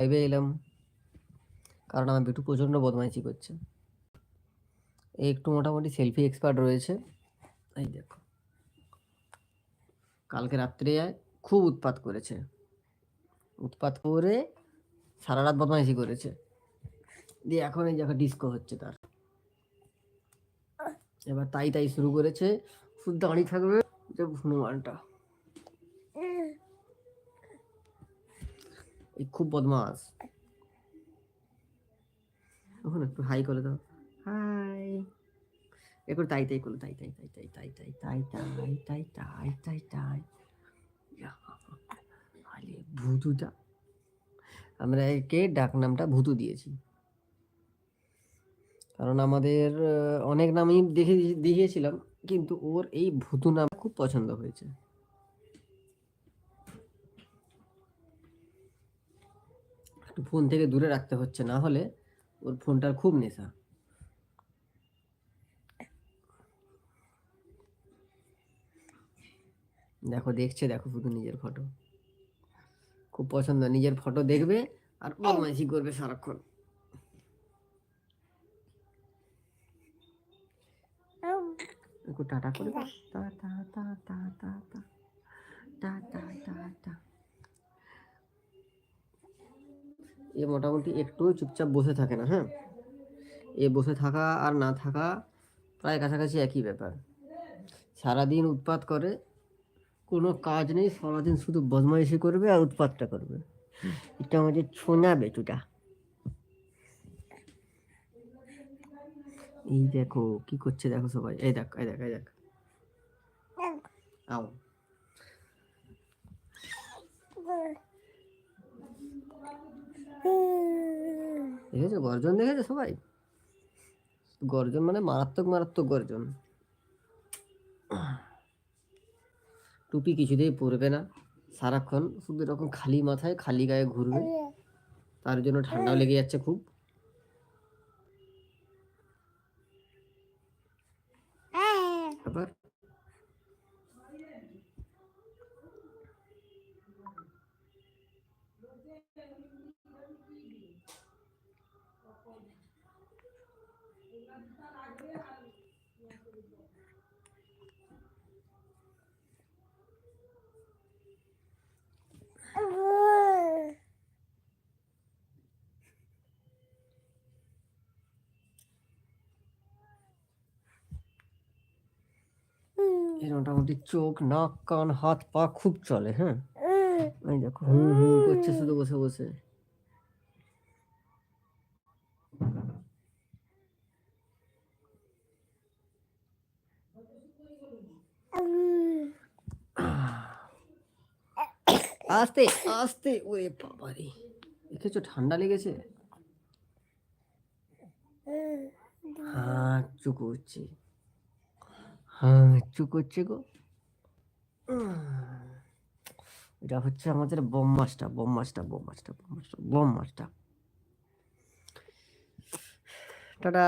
লাইভে এলাম। কারণ আমার বিটু প্রচণ্ড বদমাইশি করছে। এই একটু মোটামুটি সেলফি এক্সপার্ট রয়েছে। এই দেখো। কালকে রাত্রে খুব উৎপাত করেছে। উৎপাত করে সারা রাত বদমাইশি করেছে। দিয়ে এখন এই জায়গা ডিস্কো হচ্ছে তার। এবার তাই তাই শুরু করেছে। শুধু দাঁড়িয়ে থাকবে যে হনুমানটা। এই খুব বদমাস ওখানে একটু হাই করে দাও হাই একটু তাই তাই করল তাই তাই তাই তাই তাই তাই তাই তাই তাই তাই তাই তাই ইয়া, আরে ভুতুটা আমরা একে ডাক নামটা ভুতু দিয়েছি কারণ আমাদের অনেক নামই দেখে দেখিয়েছিলাম কিন্তু ওর এই ভুতু নাম খুব পছন্দ হয়েছে একটু ফোন থেকে দূরে রাখতে হচ্ছে না হলে ওর ফোনটার খুব নেশা। দেখো দেখছে দেখো শুধু নিজের ফটো। খুব পছন্দ নিজের ফটো দেখবে আর বদমাইশি করবে সারাক্ষণ। একটু টাটা করে দাও টা টা টা টা টা টা টা টা টা টা এ মোটামুটি একটু চুপচাপ বসে থাকে না হ্যাঁ? এ বসে থাকা আর না থাকা প্রায় কাছাকাছি একই ব্যাপার। সারাদিন উৎপাত করে কোনো কাজ নেই সারাদিন শুধু বদমাইশি করবে আর উৎপাতটা করবে। এটা আমাদের ছোনা বেটুটা। এই দেখো কি করছে দেখো সবাই। এই দেখ এই দেখ এই দেখ। আও। দেখেছ? গর্জন দেখেছ সবাই? গর্জন মানে মারাত্মক মারাত্মক গর্জন। টুপি কিছুতেই পরবে না। সারাক্ষণ শুধু এরকম খালি মাথায়, খালি গায়ে ঘুরবে। তার জন্য ঠান্ডাও লেগে যাচ্ছে খুব। আবার এর মোটামুটি চোখ নাক কান হাত পা খুব চলে হ্যাঁ? এই দেখো। হুম হুম, করছে শুধু বসে বসে। আস্তে আস্তে, ওরে বাবারে। দেখেছ, ঠান্ডা লেগেছে? হ্যাঁ চুক করছে। হ্যাঁ চুক করছে গো। এটা হচ্ছে আমাদের ব্রহ্মাসটা ব্রহ্মাসটা ব্রহ্মাসটা ব্রহ্মাসটা ব্রহ্মাসটা টাটা